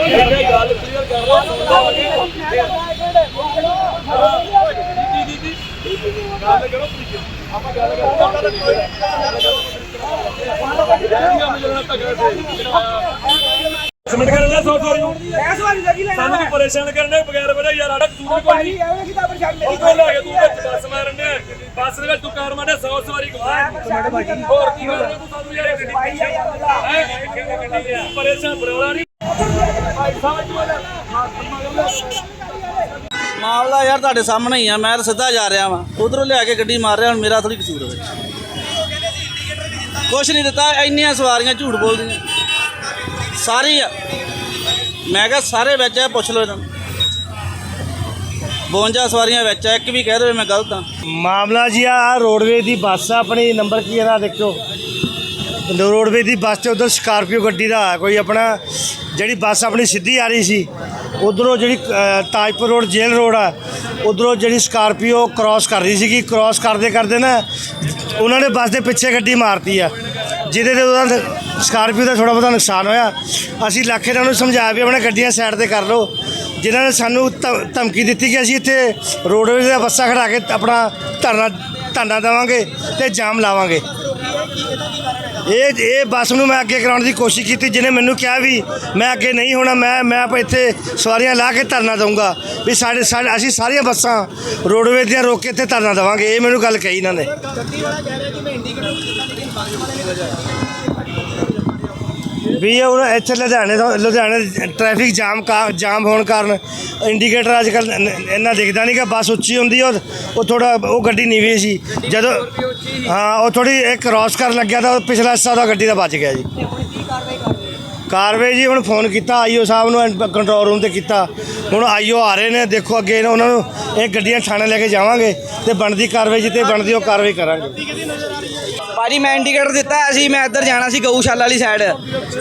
ਗੱਲ ਕਲੀਅਰ ਕਰ ਗੱਲ ਕਰੋ please। ਆਪਾਂ ਗੱਲ ਕਰਦੇ ਸਬਮਿਟ ਕਰਨ ਦਾ ਸੌਫਟਵੇਅਰ ਨੂੰ? ਐਸ ਵਾਰੀ ਲੱਗੀ ਲੈਣਾ ਸਾਨੂੰ ਵੀ ਪਰੇਸ਼ਾਨ ਕਰਨੇ ਬਗੈਰ ਵਜ੍ਹਾ ਯਾਰ ਆੜਾ ਕਸੂਰ ਕੋਈ ਨਹੀਂ। ਐਵੇਂ ਕਿਤਾ ਪਰੇਸ਼ਾਨ ਮੇਰੀ ਉਹ ਲੈ ਕੇ ਤੂੰ ਵਿੱਚ ਬੱਸ ਮਾਰਨ ਬੱਸ ਦੇ ਵਿੱਚ ਤੂੰ ਕਾਰ ਮਾਰਦਾ 100 ਸਵਾਰੀ ਕਮਾ ਹੋਰ ਕੀ ਕਰ ਰਿਹਾ ਤੂੰ ਸਾਨੂੰ ਯਾਰ ਗੱਡੀ ਪਰੇਸ਼ਾਨ ਬਰੋਲਾ ਨਹੀਂ। ਮਾਮਲਾ ਯਾਰ ਤੁਹਾਡੇ ਸਾਹਮਣੇ ਹੀ ਆ, ਮੈਂ ਤਾਂ ਸਿੱਧਾ ਜਾ ਰਿਹਾ ਵਾਂ। ਉਧਰੋਂ ਲਿਆ ਕੇ ਗੱਡੀ ਮਾਰ ਰਿਹਾ, ਹੁਣ ਮੇਰਾ ਥੋੜੀ ਕਸੂਰ ਹੈ ਕੁਛ ਨਹੀਂ ਦਿੱਤਾ, ਇੰਨੀਆਂ ਸਵਾਰੀਆਂ ਝੂਠ ਬੋਲਦੀਆਂ। ਸਾਰੀ ਆ। ਮੈਂ ਕਿਹਾ ਸਾਰੇ ਵਿੱਚ ਆ, ਪੁੱਛ ਲਓ ਇਹਨਾਂ ਨੂੰ। 52 ਸਵਾਰੀਆਂ ਵਿੱਚ ਆ, ਇੱਕ ਵੀ ਕਹਿ ਦੇਵੇ ਮੈਂ ਗਲਤ ਆ। ਮਾਮਲਾ ਜੀ ਆ ਰੋਡਵੇ ਦੀ ਬੱਸ ਆ, ਆਪਣੀ ਨੰਬਰ ਕੀ ਇਹਦਾ ਦੇਖੋ। ਰੋਡਵੇ ਦੀ ਬੱਸ ਤੇ ਉਧਰ ਸਕਾਰਪੀਓ ਗੱਡੀ ਦਾ ਕੋਈ ਆਪਣਾ ਜਿਹੜੀ ਬੱਸ ਆਪਣੀ ਸਿੱਧੀ ਆ ਰਹੀ ਸੀ, ਉਧਰੋਂ ਜਿਹੜੀ ਤਾਜਪੁਰ ਰੋਡ, ਜੇਲ੍ਹ ਰੋਡ ਆ, ਉਧਰੋਂ ਜਿਹੜੀ ਸਕਾਰਪੀਓ ਕ੍ਰਾਸ ਕਰ ਰਹੀ ਸੀਗੀ ਕ੍ਰਾਸ ਕਰਦੇ ਕਰਦੇ ਨਾ ਉਹਨਾਂ ਨੇ ਬੱਸ ਦੇ ਪਿੱਛੇ ਗੱਡੀ ਮਾਰਤੀ ਆ, ਜਿਹਦੇ ਤੇ ਉਹਦਾ ਸਕਾਰਪੀਓ ਦਾ ਥੋੜਾ ਬਹੁਤਾ ਨੁਕਸਾਨ ਹੋਇਆ। ਅਸੀਂ ਲੱਖੇ ਇਹਨਾਂ ਨੂੰ ਸਮਝਾਇਆ ਵੀ ਆਪਣੇ ਗੱਡੀਆਂ ਸਾਈਡ ਤੇ ਕਰ ਲਓ। ਜਿਨ੍ਹਾਂ ਨੇ ਸਾਨੂੰ ਧਮ- ਧਮਕੀ ਦਿੱਤੀ ਕਿ ਅਸੀਂ ਇੱਥੇ ਰੋਡਵੇਜ਼ ਦਾ ਬੱਸਾਂ ਖੜਾ ਕੇ ਆਪਣਾ ਧਰਨਾ ਧਰਨਾ ਦੇਵਾਂਗੇ ਤੇ ਜਾਮ ਲਾਵਾਂਗੇ। ਇਹ ਇਹ ਬੱਸ ਨੂੰ ਮੈਂ ਅੱਗੇ ਕਰਾਉਣ ਦੀ ਕੋਸ਼ਿਸ਼ ਕੀਤੀ, ਜਿਹਨੇ ਮੈਨੂੰ ਕਿਹਾ ਵੀ ਮੈਂ ਅੱਗੇ ਨਹੀਂ ਹੋਣਾ, ਮੈਂ ਮੈਂ ਆਪਾਂ ਇੱਥੇ ਸਵਾਰੀਆਂ ਲਾ ਕੇ ਧਰਨਾ ਦਊਂਗਾ। ਵੀ ਸਾਡੇ ਸਾਡੇ, ਅਸੀਂ ਸਾਰੀਆਂ ਬੱਸਾਂ ਰੋਡਵੇਜ਼ ਦੀਆਂ ਰੋਕ ਕੇ ਇੱਥੇ ਧਰਨਾ ਦੇਵਾਂਗੇ, ਇਹ ਮੈਨੂੰ ਗੱਲ ਕਹੀ ਇਹਨਾਂ ਨੇ। ਵੀ ਹੁਣ ਇੱਥੇ ਲੁਧਿਆਣੇ ਤੋਂ ਲੁਧਿਆਣੇ ਟ੍ਰੈਫਿਕ ਜਾਮ ਕਾ ਜਾਮ ਹੋਣ ਕਾਰਨ ਇੰਡੀਕੇਟਰ ਅੱਜ ਕੱਲ ਇੰਨਾ ਦਿਖਦਾ ਨਹੀਂ ਕਿ ਬੱਸ ਉੱਚੀ ਹੁੰਦੀ ਔਰ ਉਹ ਥੋੜਾ ਉਹ ਗੱਡੀ ਨੀਵੀਂ ਸੀ। ਜਦੋਂ ਹਾਂ ਉਹ ਥੋੜੀ ਇੱਕ ਕ੍ਰਾਸ ਕਰਨ ਲੱਗਿਆ ਤਾਂ ਉਹ ਪਿਛਲਾ ਹਿੱਸਾ ਉਹਦਾ ਗੱਡੀ ਦਾ ਬਚ ਗਿਆ ਜੀ। ਕਾਰਵਾਈ ਜੀ ਹੁਣ ਫੋਨ ਕੀਤਾ ਆਈਓ ਸਾਹਿਬ ਨੂੰ ਕੰਟਰੋਲ ਰੂਮ ਤੇ ਕੀਤਾ। ਹੁਣ ਆਈਓ ਆ ਰਹੇ ਨੇ ਦੇਖੋ ਅੱਗੇ ਇਹਨਾਂ- ਉਹਨਾਂ ਨੂੰ ਇਹ ਗੱਡੀਆਂ ਥਾਣੇ ਲੈ ਕੇ ਜਾਵਾਂਗੇ ਤੇ ਬਣਦੀ ਕਾਰਵਾਈ ਜਿੱਤੇ ਬਣਦੀ ਉਹ ਕਾਰਵਾਈ ਕਰਾਂਗੇ। ਭਾਜੀ ਮੈਂ ਇੰਡੀਕੇਟਰ ਦਿੱਤਾ ਹੋਇਆ ਸੀ, ਮੈਂ ਇੱਧਰ ਜਾਣਾ ਸੀ ਗਊਸ਼ਾਲਾ ਵਾਲੀ ਸਾਈਡ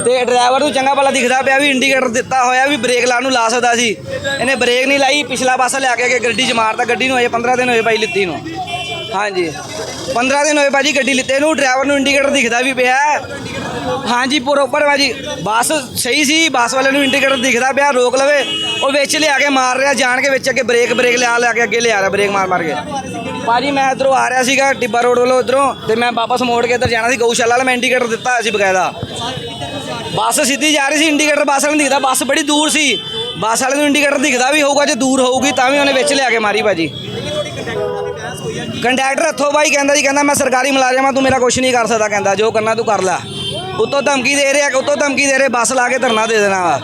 ਤੇ ਡਰਾਈਵਰ ਨੂੰ ਚੰਗਾ ਭਲਾ ਦਿਖਦਾ ਪਿਆ ਵੀ ਇੰਡੀਕੇਟਰ ਦਿੱਤਾ ਹੋਇਆ ਵੀ ਬ੍ਰੇਕ ਲਾਉਣ ਨੂੰ ਲਾ ਸਕਦਾ ਸੀ। ਇਹਨੇ ਬ੍ਰੇਕ ਨਹੀਂ ਲਾਈ, ਪਿਛਲਾ ਪਾਸਾ ਲਿਆ ਕੇ ਅੱਗੇ ਗੱਡੀ 'ਚ ਮਾਰਤਾ। ਗੱਡੀ ਨੂੰ ਅਜੇ 15 ਦਿਨ ਹੋਏ ਭਾਈ ਲਿੱਤੀ ਨੂੰ। ਹਾਂਜੀ। 15 ਦਿਨ ਹੋਏ ਭਾਜੀ ਗੱਡੀ ਲਿੱਤੇ ਨੂੰ ਡਰਾਈਵਰ ਨੂੰ ਇੰਡੀਕੇਟਰ ਦਿਖਦਾ ਵੀ ਪਿਆ। ਹਾਂਜੀ ਪ੍ਰੋਪਰ ਭਾਜੀ, ਬੱਸ ਸਹੀ ਸੀ, ਬੱਸ ਵਾਲੇ ਨੂੰ ਇੰਡੀਕੇਟਰ ਦਿਖਦਾ ਪਿਆ, ਰੋਕ ਲਵੇ। ਉਹ ਵਿੱਚ ਲਿਆ ਕੇ ਮਾਰ ਰਿਹਾ, ਜਾਣ ਕੇ ਵਿੱਚ ਅੱਗੇ ਬ੍ਰੇਕ ਬ੍ਰੇਕ ਲਿਆ ਲਿਆ ਕੇ ਅੱਗੇ ਲਿਆ ਰਿਹਾ ਬ੍ਰੇਕ ਮਾਰ ਮਾਰ ਕੇ। ਭਾਜੀ, ਮੈਂ ਇਧਰੋਂ ਆ ਰਿਹਾ ਸੀਗਾ ਟਿੱਬਾ ਰੋਡ ਵੱਲੋਂ ਇਧਰੋਂ ਤੇ ਮੈਂ ਵਾਪਸ ਮੋੜ ਕੇ ਇੱਧਰ ਜਾਣਾ ਸੀ, ਗਊਸ਼ਾਲਾ ਵਾਲਾ ਮੈਂ ਇੰਡੀਕੇਟਰ ਦਿੱਤਾ ਹੋਇਆ ਸੀ ਬਕਾਇਦਾ। ਬੱਸ ਸਿੱਧੀ ਜਾ ਰਹੀ ਸੀ ਇੰਡੀਕੇਟਰ ਬੱਸ ਵਾਲੇ ਨੂੰ ਦਿਖਦਾ, ਬੱਸ ਬੜੀ ਦੂਰ ਸੀ। ਬੱਸ ਵਾਲੇ ਨੂੰ ਇੰਡੀਕੇਟਰ ਦਿਖਦਾ ਵੀ ਹੋਊਗਾ, ਜੇ ਦੂਰ ਹੋਊਗੀ ਤਾਂ ਵੀ ਉਹਨੇ ਵਿੱਚ ਲਿਆ ਕੇ ਮਾਰੀ ਭਾਜੀ। ਕੰਡਕਟਰ ਹੱਥੋਂ ਬਾਈ ਕਹਿੰਦਾ ਜੀ, ਕਹਿੰਦਾ ਮੈਂ ਸਰਕਾਰੀ ਮੁਲਾਜ਼ਮ ਆ ਤੂੰ ਮੇਰਾ ਕੁਝ ਨਹੀਂ ਕਰ ਸਕਦਾ, ਕਹਿੰਦਾ, ਜੋ ਕਰਨਾ ਤੂੰ ਕਰ ਲੈ। ਉੱਤੋਂ ਧਮਕੀ ਦੇ ਰਿਹਾ, ਉੱਤੋਂ ਧਮਕੀ ਦੇ ਰਿਹਾ, ਬੱਸ ਲਾ ਕੇ ਧਰਨਾ ਦੇ ਦੇਣਾ ਵਾ।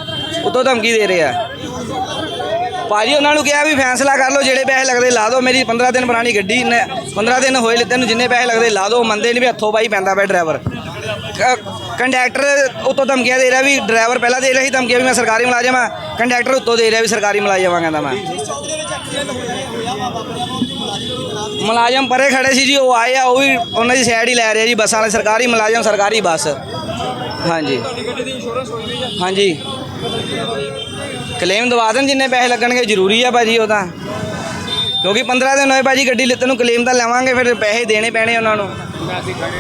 ਉੱਤੋਂ ਧਮਕੀ ਦੇ ਰਿਹਾ। ਭਾਜੀ ਉਹਨਾਂ ਨੂੰ ਕਿਹਾ ਵੀ ਫੈਸਲਾ ਕਰ ਲਓ, ਜਿਹੜੇ ਪੈਸੇ ਲੱਗਦੇ ਲਾ ਦਿਓ। ਮੇਰੀ 15 ਦਿਨ ਪੁਰਾਣੀ ਗੱਡੀ ਨੇ 15 ਦਿਨ ਹੋਏ ਲਿੱਤੇ ਨੂੰ ਜਿੰਨੇ ਪੈਸੇ ਲੱਗਦੇ ਲਾ ਦਿਓ ਮੰਨਦੇ ਨਹੀਂ ਵੀ ਹੱਥੋਂ ਬਾਈ ਪੈਂਦਾ ਪਿਆ ਡਰਾਈਵਰ। ਕੰਡਕਟਰ ਉੱਤੋਂ ਧਮਕੀਆਂ ਦੇ ਰਿਹਾ ਵੀ ਡਰਾਈਵਰ ਪਹਿਲਾਂ ਦੇ ਰਿਹਾ ਸੀ ਧਮਕੀਆਂ ਵੀ ਮੈਂ ਸਰਕਾਰੀ ਮੁਲਾਜ਼ਮ ਆ ਕੰਡਕਟਰ ਉੱਤੋਂ ਦੇ ਰਿਹਾ ਵੀ ਸਰਕਾਰੀ ਮੁਲਾਜ਼ਮ ਆ ਕਹਿੰਦਾ ਮੈਂ। ਮੁਲਾਜ਼ਮ ਪਰੇ ਖੜੇ ਸੀ ਜੀ, ਉਹ ਆਏ ਆ, ਉਹ ਵੀ ਉਹਨਾਂ ਦੀ ਸਾਈਡ ਹੀ ਲੈ ਰਿਹਾ ਜੀ, ਬੱਸਾਂ ਵਾਲੇ ਸਰਕਾਰੀ ਮੁਲਾਜ਼ਮ, ਸਰਕਾਰੀ ਬੱਸ। ਹਾਂਜੀ। ਹਾਂਜੀ। ਕਲੇਮ ਦਵਾ ਦੇਣ ਜਿੰਨੇ ਪੈਸੇ ਲੱਗਣਗੇ, ਜ਼ਰੂਰੀ ਆ ਭਾਜੀ ਉਹ ਤਾਂ। ਕਿਉਂਕਿ 15 ਦਿਨ ਹੋਏ ਭਾਜੀ ਗੱਡੀ ਲਿੱਤੇ ਨੂੰ ਕਲੇਮ ਤਾਂ ਲਵਾਂਗੇ, ਫਿਰ ਪੈਸੇ ਦੇਣੇ ਪੈਣੇ ਉਹਨਾਂ ਨੂੰ।